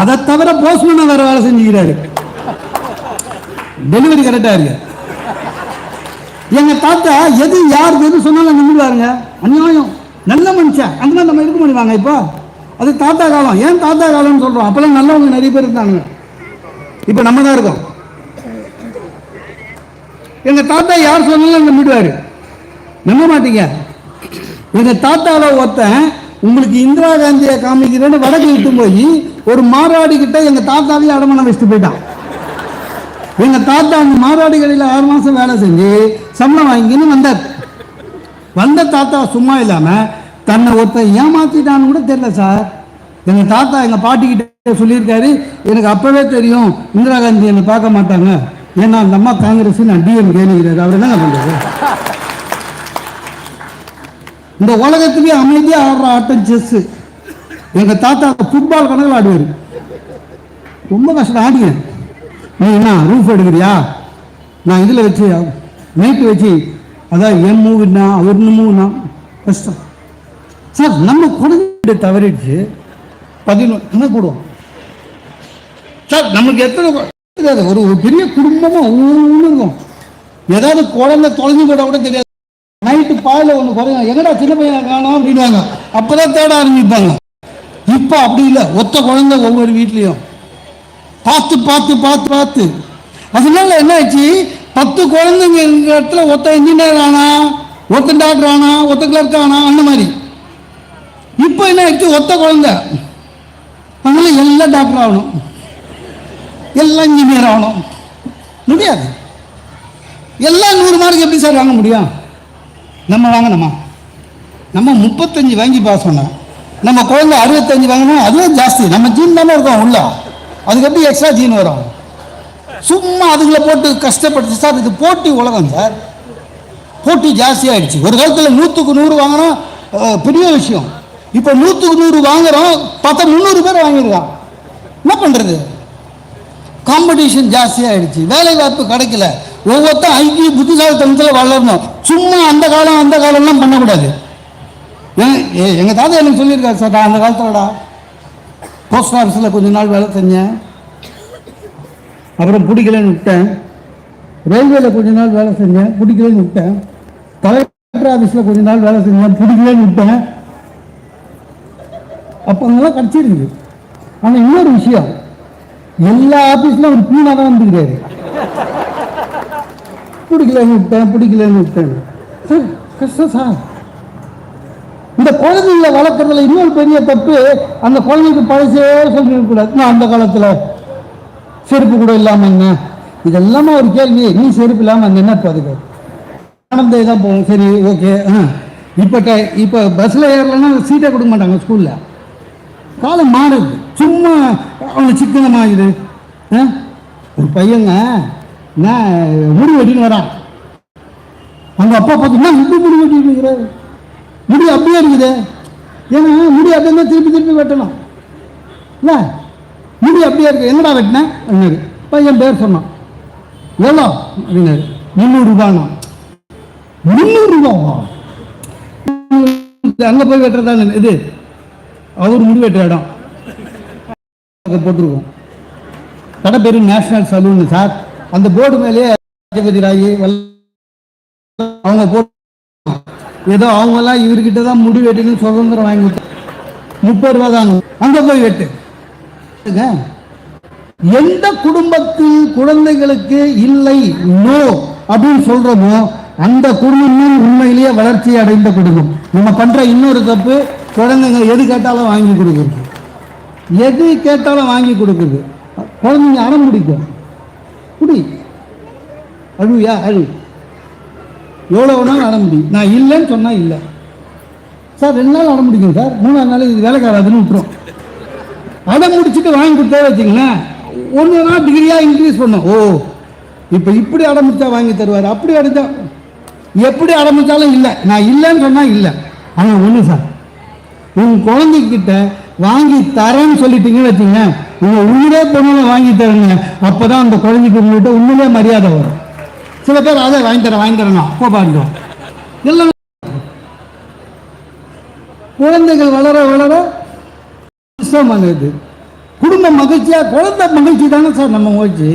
அதை தவிர போஸ்ட்மேன் வேற வேலை செஞ்சுக்கிறாரு. டெலிவரி கரெக்டா இருக்கு. எங்க தாத்தா எது யார் எது சொன்னாலும் நம்பிடுவாருங்க அநியாயம். நல்ல மனுஷன். அந்த மாதிரி நம்ம இருக்க முடியுவாங்க இப்போ. அது தாத்தா காலம். ஏன் தாத்தா காலம்னு சொல்றோம்? அப்பெல்லாம் நல்லவங்க நிறைய பேர் இருந்தாங்க. இப்போ நம்ம தான் இருக்கோம். எங்க தாத்தா யார் சொன்னாலும் நம்பிடுவாரு நம்ப மாட்டீங்க. எங்க தாத்தாவில் ஒருத்தன் உங்களுக்கு இந்திரா காந்தியை காமிக்கிறேன்னு வடக்கு விட்டு போய் ஒரு மாறாடி கிட்ட எங்க தாத்தாவையும் அடமானம் வச்சுட்டு போயிட்டான். எங்க தாத்தா அந்த மாறாடி கடையில் ஆறு மாசம் வேலை செஞ்சு சம்பளம் வாங்கின்னு வந்தார். வந்த தாத்தா சும்மா இல்லாம தன்னை ஒருத்தன் ஏமாத்திட்டான்னு கூட தெரியல சார். எங்க தாத்தா எங்க பாட்டிக்கிட்ட சொல்லியிருக்காரு எனக்கு அப்பவே தெரியும் இந்திரா காந்தி என்னை பார்க்க மாட்டாங்க. ஏன்னா அந்த அம்மா காங்கிரஸ் நான் டிஎம் கேளுங்கிறாரு அவர் என்ன பண்றது இந்த உலகத்திலேயே அமைதியா ஆடுற ஆட்டம் செஸ். எங்க தாத்தா ஃபுட்பால் கணக்கில் ஆடுவார். ரொம்ப கஷ்டம். ஆடுங்க. நீ என்ன ரூஃப் எடுக்கிறியா? நான் இதில் வச்சு நைட்டு வச்சு அதான் என் மூவினா அவர் மூவினா கஷ்டம். சார் நம்ம குழந்தை தவறிடுச்சு. பதினொன்று என்ன போடுவோம்? சார் நமக்கு எத்தனை ஒரு பெரிய குடும்பமா ஒவ்வொன்றும் இருக்கும். ஏதாவது குழந்தை தொலைஞ்சு போட கூட தெரியாது. நைட்டு பாயில் ஒன்று குறையும். எங்கடா சின்ன பையன் காணோம்? அப்படின்வாங்க அப்பதான் தேட ஆரம்பிப்பாங்க. இப்போ அப்படி இல்லை. ஒத்த குழந்தை ஒவ்வொரு வீட்லேயும். பார்த்து பார்த்து பார்த்து பார்த்து. அதனால என்ன ஆச்சு பத்து குழந்தைங்க இருக்கிற இடத்துல ஒத்த இன்ஜினியர் ஆனா ஒத்த டாக்டர் ஆனா ஒத்த கிளர்க் ஆனா அந்த மாதிரி. இப்போ என்ன ஆச்சு ஒத்த குழந்தை. அதனால எல்லாம் டாக்டர் ஆகணும். எல்லாம் இன்ஜினியர் ஆகணும். முடியாது. எல்லாம் நூறு மார்க் எப்படி சார் வாங்க முடியும்? நம்ம வாங்கணுமா? நம்ம முப்பத்தஞ்சு வாங்கி பாஸ் சொன்னேன் நம்ம குழந்தை அறுபத்தஞ்சு வாங்கணும் அதுவும் ஜாஸ்தி. நம்ம ஜீன் தானே இருக்கோம் உள்ள. அதுக்கு எப்படி எக்ஸ்ட்ரா ஜீன் வரும்? சும்மா அதுகளை போட்டு கஷ்டப்பட்டு சார் இது போட்டி உலகம் சார். போட்டி ஜாஸ்தியாகிடுச்சு ஒரு காலத்தில் நூற்றுக்கு நூறு வாங்கினோம் பெரிய விஷயம். இப்போ நூற்றுக்கு நூறு வாங்குகிறோம் பார்த்தா முந்நூறு பேர் வாங்கியிருக்கான். என்ன பண்ணுறது காம்படிஷன் ஜாஸ்தியாகிடுச்சு வேலை வாய்ப்பு கிடைக்கல. ஒவ்வொருத்தரும் ஐக்கிய புத்திசாலித்தனத்தில் வளரணும். சும்மா அந்த காலம் அந்த காலம்லாம் பண்ணக்கூடாது. ஏன், எங்க தாத்தா எனக்கு சொல்லியிருக்காரு சார் நான் அந்த காலத்துலடா போஸ்ட் ஆஃபீஸில் கொஞ்ச நாள் வேலை செஞ்சேன். அப்புறம் பிடிக்கலன்னு விட்டேன். ரயில்வேல கொஞ்ச நாள் வேலை செஞ்சேன் பிடிக்கலன்னு விட்டேன். கலெக்டர் ஆஃபீஸில் கொஞ்ச நாள் வேலை செஞ்சேன் பிடிக்கலன்னு விட்டேன். அப்போ அதெல்லாம் கிடச்சிருக்குது. ஆனால் இன்னொரு விஷயம் எல்லா ஆஃபீஸ்லையும் ஒரு பீனா தான் வந்துக்கிறாரு பிடிக்கலன்னு விட்டேன் பிடிக்கலன்னு விட்டேன். சார் கஷ்டம் சார். இந்த குழந்தைங்களை வளர்க்குறதுல இன்னொரு பெரிய தப்பு அந்த குழந்தைக்கு பழசே சொல்லிடக்கூடாது நான் அந்த காலத்தில் செருப்பு கூட இல்லாமல் என்ன? இதெல்லாமே ஒரு கேள்வி. நீ செருப்பு இல்லாமல் அங்கே என்ன பாதுகாப்பு நடந்தே தான் போவோம் சரி ஓகே. ஆ இப்போ க இப்போ பஸ்ஸில் ஏறலைன்னா சீட்டை கொடுக்க மாட்டாங்க ஸ்கூலில் காலம் மாறுது. சும்மா அவனை சிக்கனமாகுது ஆ? ஒரு பையங்க நான் முடி வெட்டின்னு வரான் அவங்க அப்பா பார்த்தீங்கன்னா இப்படி முடி வெட்டிட்டு இருக்கிறாரு முடி அப்படியே இருக்குது. ஏன்னா முடி அப்படியே தான் திருப்பி திருப்பி வெட்டணும். இல்லை முடி அப்படியே இருக்கு. என்னடா வெட்டினேன் அப்படின்னாரு. பையன் பேர் சொன்னான். எவ்வளோ? அப்படின்னாரு. முந்நூறு ரூபானா முந்நூறு ரூபாவா அங்கே போய் வெட்டுறதா இது அவர் முடி வெட்டுற இடம். போட்டிருக்கோம். கடை பேரு நேஷனல் சலூன் சார். அந்த போர்டு மேலேயே ராஜபதி ராயி அவங்க போட்டு ஏதோ அவங்கெல்லாம் இவர்கிட்ட தான் முடி வெட்டுன்னு சுதந்திரம் வாங்கி கொடுத்தாங்க. முப்பது ரூபா தாங்க. அங்க போய் வெட்டு. எந்த குடும்பத்தில் குழந்தைகளுக்கு இல்லை? நோ. அப்படின்னு சொல்றோமோ அந்த குடும்பமும் உண்மையிலேயே வளர்ச்சி அடைந்த குடும்பம். நம்ம பண்ற இன்னொரு தப்பு குழந்தைங்க எது கேட்டாலும் வாங்கி கொடுக்குறது. எது கேட்டாலும் வாங்கி கொடுக்குறது. குழந்தைங்க அடம் பிடிக்கும். குடி. அழுவியா? அழு. எவ்வளோ வேணாலும் அடம் முடியும்? நான் இல்லைன்னு சொன்னால் இல்லை. சார் ரெண்டு நாள் அடம் முடிக்கும் சார். மூணாவது நாள் இது வேலைக்காராதுன்னு விட்டுரும். அதை முடிச்சுட்டு வாங்கி கொடுத்தா வச்சுங்களேன். ஒன்று நாள் டிகிரியாக இன்க்ரீஸ் பண்ணும் ஓ இப்போ இப்படி அடமிச்சா வாங்கி தருவார். அப்படி அடிச்சா எப்படி அடமிச்சாலும் இல்லை. நான் இல்லைன்னு சொன்னால் இல்லை. ஆனால் ஒன்று சார் உன் குழந்தைக்கிட்ட வாங்கி தரேன்னு சொல்லிட்டீங்கன்னு வச்சுங்க நீங்கள் உயிரே பொண்ணு வாங்கி தரேங்க அப்போ தான் அந்த குழந்தைக்கு உங்கள்கிட்ட உண்மையிலே மரியாதை வரும். சில பேர் அதை வாங்கி தரேன் வாங்கி தரேன்னா. கோபாண்டோம் எல்லாம் குழந்தைகள் வளர வளர இஷ்டம் பண்ணுது குடும்ப மகிழ்ச்சியா குழந்தை மகிழ்ச்சி தானே சார் நம்ம மகிழ்ச்சி